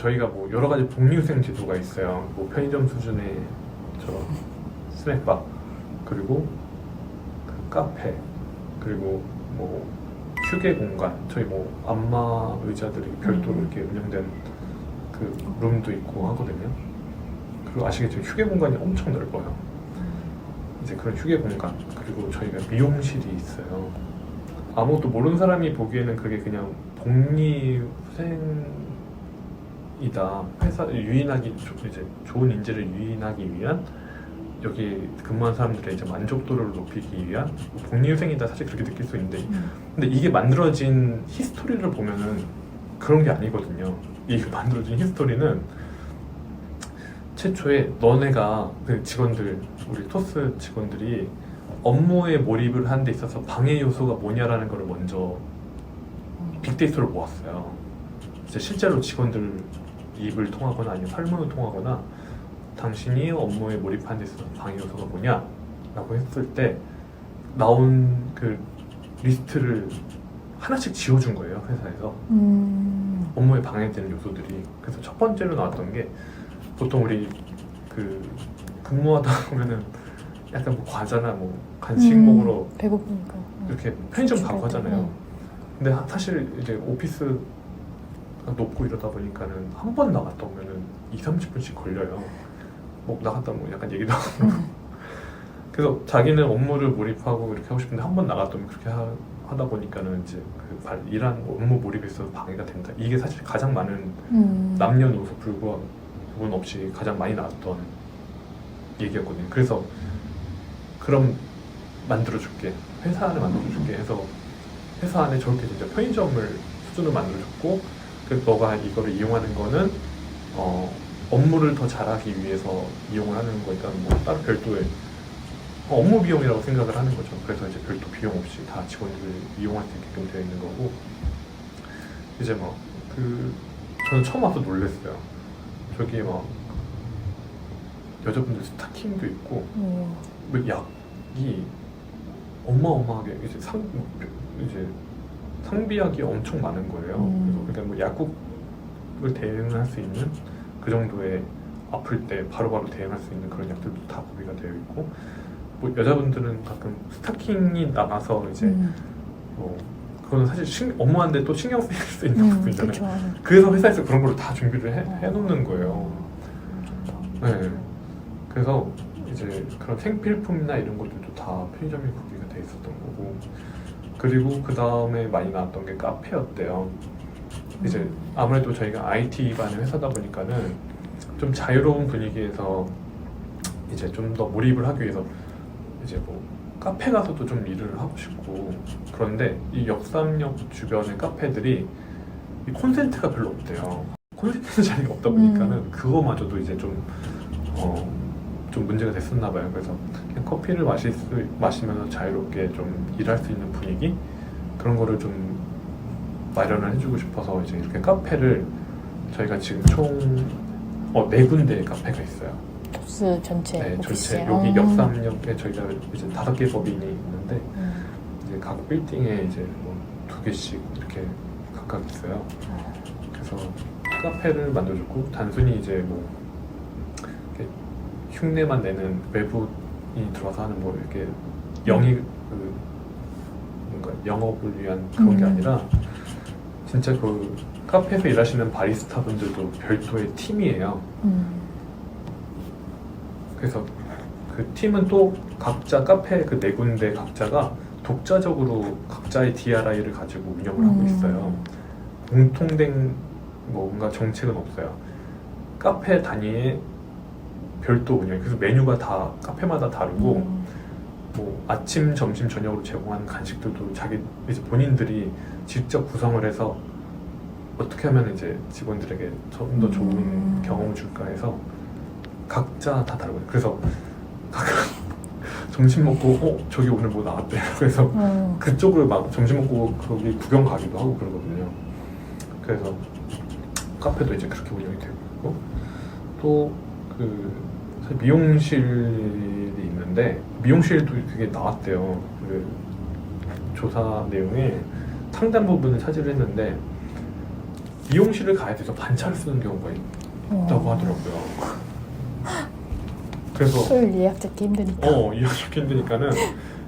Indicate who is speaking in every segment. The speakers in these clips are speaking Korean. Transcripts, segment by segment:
Speaker 1: 저희가 뭐 여러 가지 복리후생 제도가 있어요. 뭐 편의점 수준의 저 스낵바 그리고 그 카페 그리고 뭐 휴게 공간 저희 뭐 안마 의자들이 별도로
Speaker 2: 음.
Speaker 1: 이렇게 운영된 그 룸도 있고 하거든요. 그리고 아시겠지만 휴게 공간이 엄청 넓어요. 이제 그런 휴게 공간 그리고 저희가 미용실이 있어요. 아무것도 모르는 사람이 보기에는 그게 그냥 복리후생 이다. 회사 유인하기 조- 이제 좋은 인재를 유인하기 위한 여기 근무한 사람들의 이제 만족도를 높이기 위한 복리후생이다 사실 그렇게 느낄 수 있는데
Speaker 2: 음.
Speaker 1: 근데 이게 만들어진 히스토리를 보면은 그런 게 아니거든요. 이게 만들어진 히스토리는 최초에 너네가 그 직원들 우리 토스 직원들이 업무에 몰입을 하는 데 있어서 방해 요소가 뭐냐라는 걸 먼저 빅데이터를 모았어요. 이제 실제로 직원들 입을 통하거나 아니면 설문을 통하거나 당신이 업무에 몰입하는 데 있어서 방해 요소가 뭐냐 라고 했을 때 나온 그 리스트를 하나씩 지워준 거예요 회사에서
Speaker 2: 음.
Speaker 1: 업무에 방해되는 요소들이 그래서 첫 번째로 나왔던 게 보통 우리 그 근무하다 보면은 약간 뭐 과자나 뭐 간식
Speaker 2: 음.
Speaker 1: 먹으러
Speaker 2: 배고프니까.
Speaker 1: 이렇게 편의점 가고. 하잖아요.
Speaker 2: 음.
Speaker 1: 근데 하- 사실 이제 오피스 높고 이러다 보니까는 한 번 나갔다 오면은 2, 30분씩 걸려요. 뭐 나갔다 뭐 약간 얘기도 하고
Speaker 2: 음.
Speaker 1: 그래서 자기는 업무를 몰입하고 이렇게 하고 싶은데 한 번 나갔다 오면 그렇게 하, 다 보니까는 이제 그 발- 일한 업무 몰입에 있어서 방해가 된다. 이게 사실 가장 많은
Speaker 2: 음.
Speaker 1: 남녀노소 불구하 부분 없이 가장 많이 나왔던 얘기였거든요. 그래서 그럼 만들어줄게 회사 안에 만들어줄게 해서 회사 안에 저렇게 진짜 편의점을 수준으로 만들어줬고 그래서 너가 이거를 이용하는 거는 어, 업무를 더 잘하기 위해서 이용을 하는 거니까 뭐 따로 별도의 어, 업무 비용이라고 생각을 하는 거죠. 그래서 이제 별도 비용 없이 다 직원들이 이용할 수 있게끔 되어 있는 거고 이제 막 그 저는 처음 와서 놀랐어요. 저기 막 여자분들 스타킹도 있고
Speaker 2: 음.
Speaker 1: 뭐 약이 어마어마하게 이제 상 이제 상비약이 엄청 많은 거예요.
Speaker 2: 음.
Speaker 1: 그래서 그러니까 뭐 약국을 대응할 수 있는 그 정도의 아플 때 바로바로 대응할 수 있는 그런 약들도 다 구비가 되어 있고 뭐 여자분들은 가끔 스타킹이 남아서 이제
Speaker 2: 음.
Speaker 1: 뭐 그거는 사실 신, 업무하는데 또 신경 쓰일 수 있는
Speaker 2: 음.
Speaker 1: 부분이잖아요.
Speaker 2: 그렇죠.
Speaker 1: 그래서 회사에서 그런 걸다 준비를 해, 해놓는 거예요. 네. 그래서 이제 그런 생필품이나 이런 것들도 다 편의점에 구비가 돼 있었던 거고 그리고 그 다음에 많이 나왔던 게 카페였대요. 이제 아무래도 저희가 IT 기반의 회사다 보니까는 좀 자유로운 분위기에서 이제 좀 더 몰입을 하기 위해서 이제 뭐 카페 가서도 좀 일을 하고 싶고 그런데 이 역삼역 주변의 카페들이 이 콘센트가 별로 없대요. 콘센트 자리가 없다 보니까는
Speaker 2: 음.
Speaker 1: 그거마저도 이제 좀 어, 좀 문제가 됐었나 봐요. 그래서 그냥 커피를 마실 수, 마시면서 자유롭게 좀 일할 수 있는 분위기 그런 거를 좀 마련을 해주고 싶어서 이제 이렇게 카페를 저희가 지금 총네 군데 카페가 있어요.
Speaker 2: 토스 전체
Speaker 1: 네. 전체 여기
Speaker 2: 어.
Speaker 1: 역삼역에 저희가 이제 다섯 개 법인이 있는데
Speaker 2: 음.
Speaker 1: 이제 각 빌딩에 이제 뭐 두 개씩 이렇게 각각 있어요. 그래서 카페를 만들어줬고 단순히 이제 뭐 흉내만 내는 외부인이 들어와서 하는 뭐 이렇게 영이 그 뭔가 영업을 위한 그런 게
Speaker 2: 음.
Speaker 1: 아니라 진짜 그 카페에서 일하시는 바리스타 분들도 별도의 팀이에요.
Speaker 2: 음.
Speaker 1: 그래서 그 팀은 또 각자 카페 그 네 군데 각자가 독자적으로 각자의 DRI를 가지고 운영을 하고
Speaker 2: 음.
Speaker 1: 있어요. 공통된 뭔가 정책은 없어요. 카페 단위의 별도 운영. 그래서 메뉴가 다 카페마다 다르고
Speaker 2: 음.
Speaker 1: 뭐 아침, 점심, 저녁으로 제공하는 간식들도 자기 이제 본인들이 직접 구성을 해서 어떻게 하면 이제 직원들에게 좀 더 좋은
Speaker 2: 음.
Speaker 1: 경험을 줄까 해서 각자 다 다르거든요. 그래서 가끔 점심 먹고 어 저기 오늘 뭐 나왔대. 그래서
Speaker 2: 어.
Speaker 1: 그쪽으로 막 점심 먹고 거기 구경 가기도 하고 그러거든요. 그래서 카페도 이제 그렇게 운영이 되고 있고 또 그 미용실이 있는데 미용실도 그게 나왔대요. 그 조사 내용에 상당 부분을 차지를 했는데 미용실을 가야 돼서 반차를 쓰는 경우가 있다고 하더라고요. 그래서
Speaker 2: 술 예약 잡기 힘드니까.
Speaker 1: 어 이해하기 힘드니까는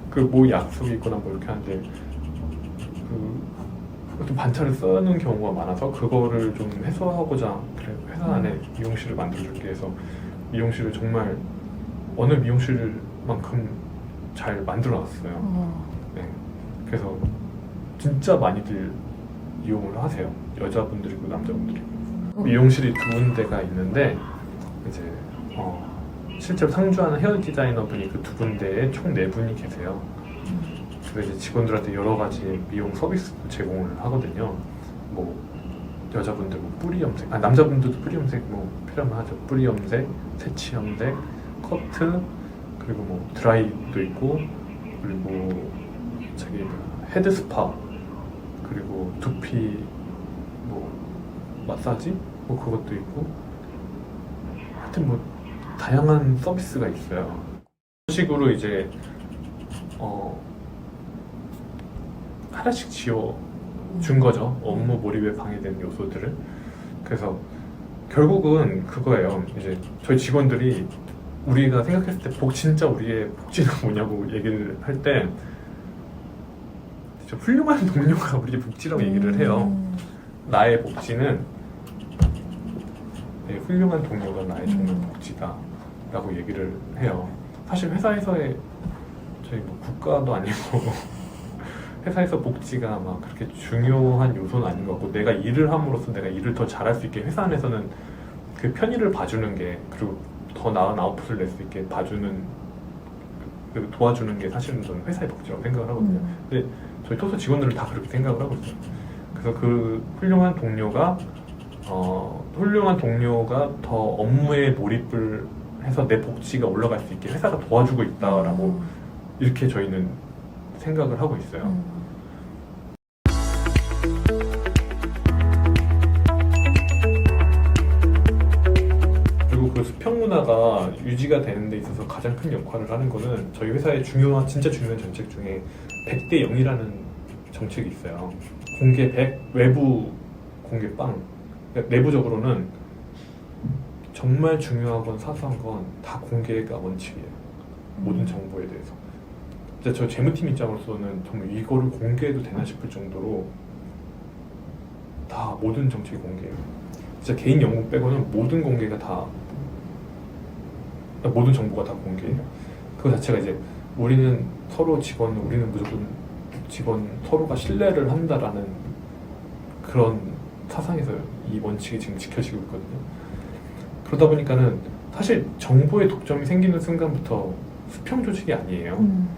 Speaker 1: 그 뭐 약속이 있거나 뭐 이렇게 하는데 그좀 반차를 쓰는 경우가 많아서 그거를 좀 해소하고자 그래 회사 안에 미용실을 만들어줄게 해서 미용실을 정말 어느 미용실만큼 잘 만들어놨어요.
Speaker 2: 어.
Speaker 1: 네. 그래서 진짜 많이들 이용을 하세요. 여자분들이고 남자분들이고.
Speaker 2: 음.
Speaker 1: 미용실이 두 군데가 있는데 이제 어, 실제로 상주하는 헤어 디자이너 분이 그 두 군데에 총 네 분이 계세요. 그래서 이제 직원들한테 여러 가지 미용 서비스 제공을 하거든요. 뭐 여자분들 뭐 뿌리 염색, 아 남자분들도 뿌리 염색 뭐 필요하면 하죠. 뿌리 염색, 새치 염색, 커트 그리고 뭐 드라이도 있고 그리고 저기 뭐야, 헤드 스파 그리고 두피 뭐 마사지 뭐 그것도 있고 하여튼 뭐 다양한 서비스가 있어요. 그런 식으로 이제 어 하나씩 지어 준 거죠. 업무 몰입에 방해되는 요소들을. 그래서 결국은 그거예요. 이제 저희 직원들이 우리가 생각했을 때 복 진짜 우리의 복지는 뭐냐고 얘기를 할 때 진짜 훌륭한 동료가 우리의 복지라고 얘기를 해요.
Speaker 2: 음.
Speaker 1: 나의 복지는 네, 훌륭한 동료가 나의 정말
Speaker 2: 음.
Speaker 1: 복지다 라고 얘기를 해요. 사실 회사에서의 저희 뭐 국가도 아니고 회사에서 복지가 막 그렇게 중요한 요소는 아닌 것 같고 내가 일을 함으로써 내가 일을 더 잘할 수 있게 회사 안에서는 그 편의를 봐주는 게 그리고 더 나은 아웃풋을 낼 수 있게 봐주는 그 도와주는 게 사실은 저는 회사의 복지라고 생각을 하거든요.
Speaker 2: 음.
Speaker 1: 근데 저희 토스 직원들은 다 그렇게 생각을 하고 있어요. 그래서 그 훌륭한 동료가 어, 훌륭한 동료가 더 업무에 몰입을 해서 내 복지가 올라갈 수 있게 회사가 도와주고 있다라고 이렇게 저희는 생각을 하고 있어요.
Speaker 2: 음.
Speaker 1: 그리고 그 수평 문화가 유지가 되는 데 있어서 가장 큰 역할을 하는 거는 저희 회사의 중요한 진짜 중요한 정책 중에 100대 0이라는 정책이 있어요. 공개 100, 외부 공개 빵. 그러니까 내부적으로는 정말 중요하건 사소한 건 다 공개가 원칙이에요. 모든 정보에 대해서. 진짜 저 재무팀 입장으로서는 정말 이거를 공개해도 되나 싶을 정도로 다 모든 정책이 공개해요. 진짜 개인 연금 빼고는 모든 공개가 다 모든 정보가 다 공개해요. 그거 자체가 이제 우리는 서로 직원, 우리는 무조건 직원 서로가 신뢰를 한다라는 그런 사상에서 이 원칙이 지금 지켜지고 있거든요. 그러다 보니까는 사실 정보의 독점이 생기는 순간부터 수평 조직이 아니에요.
Speaker 2: 음.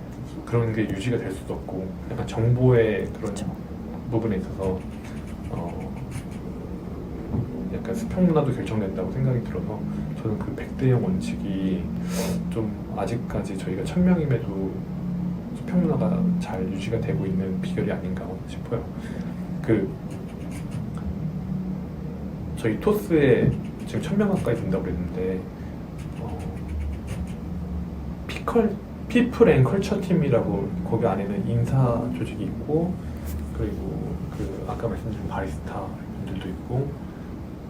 Speaker 1: 그런 게 유지가 될 수도 없고 약간 정보의 그런
Speaker 2: 그쵸.
Speaker 1: 부분에 있어서 어, 약간 수평 문화도 결정된다고 생각이 들어서 저는 그 100대 0 원칙이 좀 아직까지 저희가 1000명임에도 수평 문화가 잘 유지가 되고 있는 비결이 아닌가 싶어요. 그 저희 토스에 지금 1000명 가까이 된다고 그랬는데 어, 피컬 피플 앤 컬처 팀이라고 거기 안에는 인사 조직이 있고 그리고 그 아까 말씀드린 바리스타 분들도 있고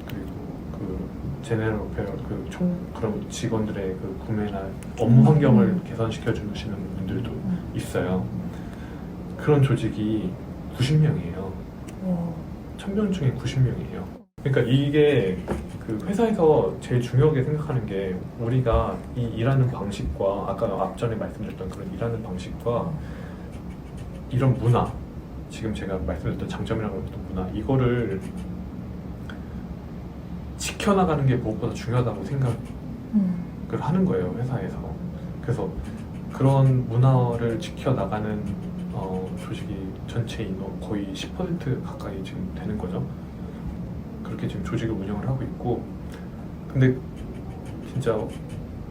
Speaker 1: 그리고 그 제네럴 오페어 그총 그런 직원들의 그 구매나 업무 환경을
Speaker 2: 음.
Speaker 1: 개선시켜 주시는 분들도
Speaker 2: 음.
Speaker 1: 있어요. 그런 조직이 90명이에요.
Speaker 2: 어.
Speaker 1: 1000명 중에 90명이에요. 그러니까 이게 그 회사에서 제일 중요하게 생각하는 게 우리가 이 일하는 방식과 아까 앞전에 말씀드렸던 그런 일하는 방식과 이런 문화 지금 제가 말씀드렸던 장점이라고 했던 문화 이거를 지켜나가는 게 무엇보다 중요하다고 생각을
Speaker 2: 음.
Speaker 1: 하는 거예요 회사에서 그래서 그런 문화를 지켜나가는 어, 조직이 전체 인원 거의 10% 가까이 지금 되는 거죠 그렇게 지금 조직을 운영을 하고 있고 근데 진짜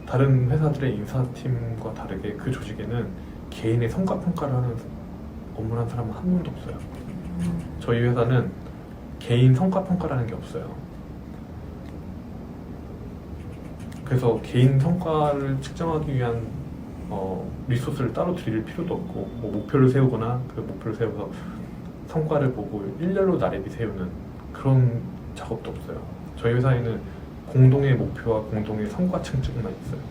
Speaker 1: 다른 회사들의 인사팀과 다르게 그 조직에는 개인의 성과 평가를 하는 업무를 한 사람은 한 명도 없어요.
Speaker 2: 음.
Speaker 1: 저희 회사는 개인 성과 평가라는 게 없어요. 그래서 개인 성과를 측정하기 위한 어, 리소스를 따로 드릴 필요도 없고 뭐 목표를 세우거나 그 목표를 세워서 성과를 보고 일렬로 나래비 세우는 그런 작업도 없어요. 저희 회사에는 공동의 목표와 공동의 성과 측정만 있어요.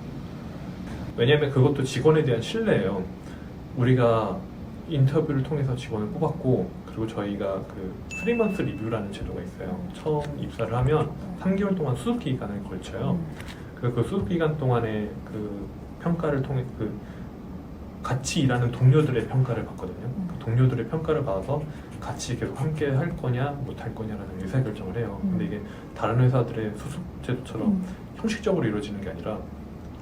Speaker 1: 왜냐하면 그것도 직원에 대한 신뢰예요. 우리가 인터뷰를 통해서 직원을 뽑았고 그리고 저희가 그 프리먼스 리뷰라는 제도가 있어요. 처음 입사를 하면 3개월 동안 수습 기간을 걸쳐요.
Speaker 2: 음.
Speaker 1: 그, 그 수습 기간 동안에 그 평가를 통해 그 같이 일하는 동료들의 평가를 받거든요.
Speaker 2: 음.
Speaker 1: 그 동료들의 평가를 받아서 같이 계속 함께 할 거냐 못 할 거냐라는 의사 결정을 해요.
Speaker 2: 음.
Speaker 1: 근데 이게 다른 회사들의 수습 제도처럼
Speaker 2: 음.
Speaker 1: 형식적으로 이루어지는 게 아니라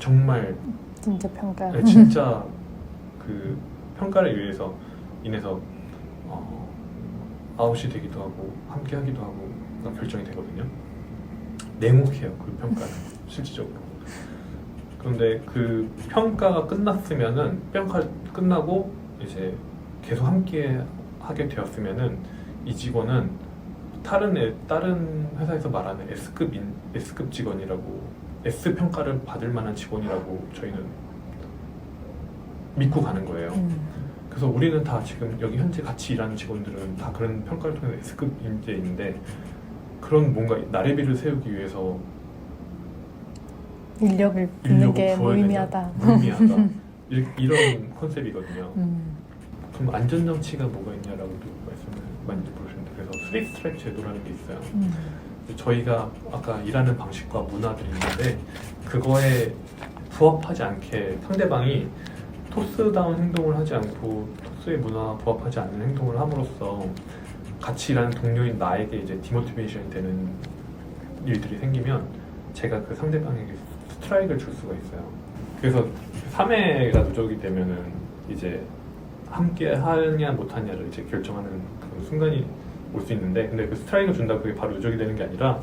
Speaker 1: 정말
Speaker 2: 진짜 평가.
Speaker 1: 네, 진짜 그 평가를 위해서 인해서 어, 아웃이 되기도 하고 함께 하기도 하고 결정이 되거든요. 냉혹해요 그 평가는 실질적으로. 그런데 그 평가가 끝났으면은 평가 끝나고 이제 계속 함께 하게 되었으면은 이 직원은 다른 애, 다른 회사에서 말하는 S급 인, S급 직원이라고 S 평가를 받을 만한 직원이라고 저희는 믿고 가는 거예요.
Speaker 2: 음.
Speaker 1: 그래서 우리는 다 지금 여기 현재 같이 일하는 직원들은 다 그런 평가를 통해서 S급 인재인데 그런 뭔가 나래비를 세우기 위해서
Speaker 2: 인력을
Speaker 1: 인력을
Speaker 2: 게
Speaker 1: 부어야
Speaker 2: 무의미하다.
Speaker 1: 되냐? 무의미하다. 이- 이런 컨셉이거든요.
Speaker 2: 음.
Speaker 1: 그럼 안전 장치가 뭐가 있냐라고도 말씀을 많이 물으시는데 그래서 스리 스트라이프 제도라는 게 있어요.
Speaker 2: 음.
Speaker 1: 저희가 아까 일하는 방식과 문화들이 있는데 그거에 부합하지 않게 상대방이 토스다운 행동을 하지 않고 토스의 문화와 부합하지 않는 행동을 함으로써 같이 일하는 동료인 나에게 이제 디모티베이션이 되는 일들이 생기면 제가 그 상대방에게 스트라이크를 줄 수가 있어요. 그래서 3회가 누적이 되면은 이제 함께 하냐 못하냐를 이제 결정하는 그런 순간이 올 수 있는데 근데 그 스트라이크를 준다고 그게 바로 누적이 되는 게 아니라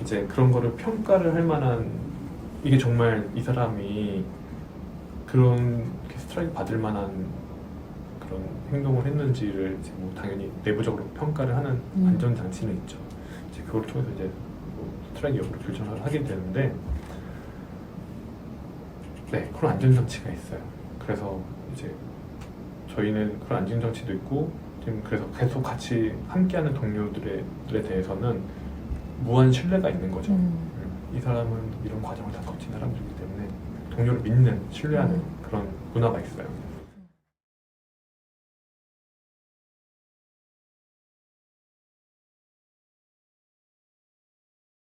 Speaker 1: 이제 그런 거를 평가를 할 만한 이게 정말 이 사람이 그런 스트라이크 받을 만한 그런 행동을 했는지를 이제 뭐 당연히 내부적으로 평가를 하는
Speaker 2: 음.
Speaker 1: 안전 장치는 있죠. 이제 그걸 통해서 이제 뭐 스트라이크 여부를 결정을 하게 되는데 네 그런 안전 장치가 있어요. 그래서 이제 저희는 그런 안전 장치도 있고 지금 그래서 계속 같이 함께하는 동료들에 들에 대해서는 무한 신뢰가 있는 거죠.
Speaker 2: 음.
Speaker 1: 이 사람은 이런 과정을 다 거친 사람들이기 때문에 동료를 믿는, 신뢰하는
Speaker 2: 음.
Speaker 1: 그런 문화가 있어요.